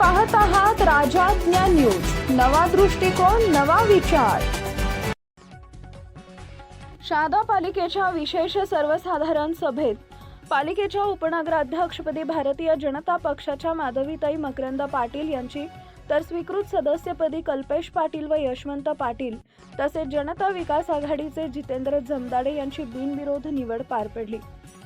माझ्या ज्ञान न्यूज. नवा दृष्टिकोन नवा विचार. शहादा पालिकेच्या विशेष सर्वसाधारण सभेत पालिकेच्या उपनगराध्यक्षपदी भारतीय जनता पक्षाच्या माधवीताई मकरंद पाटील यांची तर स्वीकृत सदस्यपदी कल्पेश पाटील व यशवंत पाटील तसेच जनता विकास आघाडीचे जितेंद्र जमदाडे यांची बिनविरोध निवड पार पडली.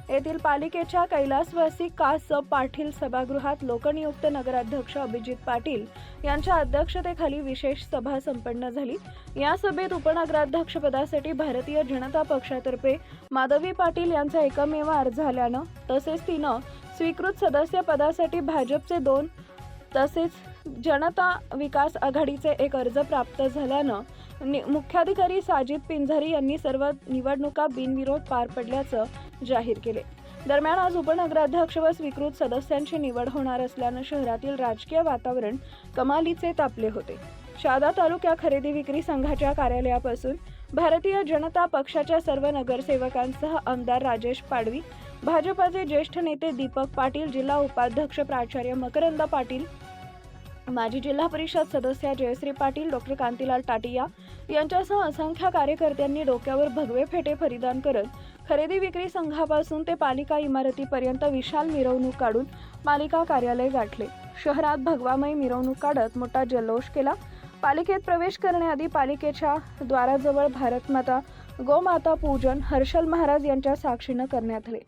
येथील पालिकेच्या कैलासवासी कास पाटील सभागृहात लोकनियुक्त नगराध्यक्ष अभिजित पाटील यांच्या अध्यक्षतेखाली विशेष सभा संपन्न झाली. या सभेत उपनगराध्यक्षपदासाठी भारतीय जनता पक्षातर्फे माधवी पाटील यांचा एकमेव अर्ज आल्यानं तसेच तिनं स्वीकृत सदस्य पदासाठी भाजपचे दोन तसेच जनता विकास आघाडीचे एक अर्ज प्राप्त झाल्यानं नि- मुख्याधिकारी साजिद पिंझारी यांनी सर्व निवडणुका बिनविरोध पार पडल्याचं जाहीर केले. दरम्यान आज उपनगराध्यक्ष व स्वीकृत सदस्यांची निवड होणार असल्यानं शहरातील राजकीय वातावरण कमालीचे तापले होते. शहादा तालुक्या खरेदी विक्री संघाच्या कार्यालयापासून भारतीय जनता पक्षाच्या सर्व नगरसेवकांसह आमदार राजेश पाडवी भाजपाचे ज्येष्ठ नेते दीपक पाटील जिल्हा उपाध्यक्ष प्राचार्य मकरंद पाटील माजी जिल्हा परिषद सदस्या जयश्री पाटील डॉक्टर कांतीलाल टाटिया यांच्यासह असंख्य कार्यकर्त्यांनी डोक्यावर भगवे फेटे परिधान करत खरेदी विक्री संघापासून ते पालिका इमारतीपर्यंत विशाल मिरवणूक काढून पालिका कार्यालय गाठले. शहरात भगवामय मिरवणूक काढत मोठा जल्लोष केला. पालिकेत प्रवेश करण्याआधी पालिकेच्या द्वाराजवळ भारतमाता गोमाता पूजन हर्षल महाराज यांच्या साक्षीनं करण्यात आले.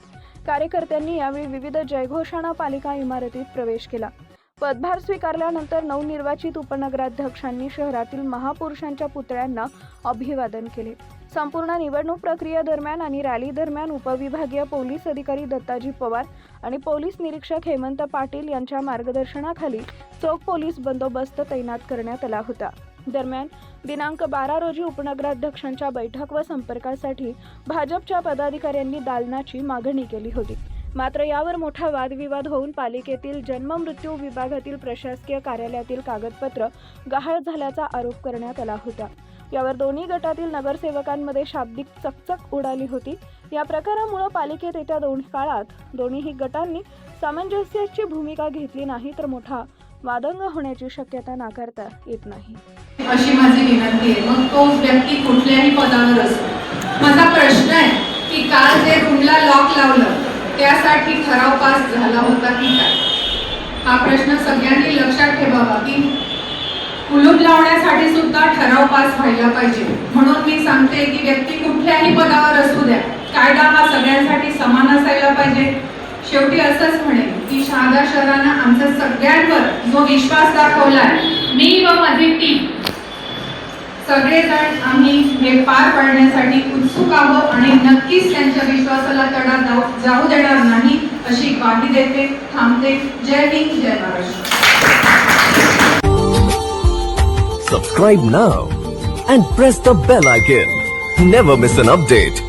कार्यकर्त्यांनी यावेळी विविध जयघोषणा पालिका इमारतीत प्रवेश केला. पदभार स्वीकारल्यानंतर नवनिर्वाचित उपनगराध्यक्षांनी शहरातील महापुरुषांच्या पुतळ्यांना अभिवादन केले. संपूर्ण निवडणूक प्रक्रियेदरम्यान आणि रॅली दरम्यान उपविभागीय पोलीस अधिकारी दत्ताजी पवार आणि पोलीस निरीक्षक हेमंत पाटील यांच्या मार्गदर्शनाखाली चोख पोलीस बंदोबस्त तैनात करण्यात आला होता. दरम्यान दिनांक बारा रोजी उपनगराध्यक्षांच्या बैठक व संपर्कासाठी भाजपच्या पदाधिकाऱ्यांनी दालनाची मागणी केली होती. मात्र यावर मोठा वादविवाद होऊन पालिकेतील जन्ममृत्यू विभागातील प्रशासकीय कार्यालयातील कागदपत्र गहाळ झाल्याचा आरोप करण्यात आला होता. यावर दोन्ही गटातील नगरसेवकांमध्ये शाब्दिक चकचक उडाली होती. या प्रकारामुळे पालिकेत येत्या दोन काळात दोन्हीही गटांनी सामंजस्याची भूमिका घेतली नाही तर मोठा वादंग होण्याची शक्यता नाकारता येत नाही. अशी माझी विनंती आहे. मग तो व्यक्ती कुठल्याही पदावर असतो. माझा प्रश्न आहे की काल जे रूमला लॉक लावलं त्यासाठी ठराव पास झाला होता की काय? हा प्रश्न सगळ्यांनी लक्षात ठेवावा की कुलूप लावण्यासाठी सुद्धा ठराव पास व्हायला पाहिजे. म्हणून मी सांगते की व्यक्ती कुठल्याही पदावर असू द्या. कायदा हा सगळ्यांसाठी समान असायला पाहिजे. शेवटी असंच म्हणेल की शहादा शहरानं आमचा सगळ्यांवर जो विश्वास दाखवलाय मी व माझी टीम सगळेजण आम्ही हे पार पाडण्यासाठी उत्सुक आहोत आणि नक्कीच त्यांच्या विश्वासाला तडा जाऊ जाऊ देणार नाही अशी ग्वाही देते थांबते जय हिंद जय Maharashtra Subscribe now and press the bell icon. Never miss an update.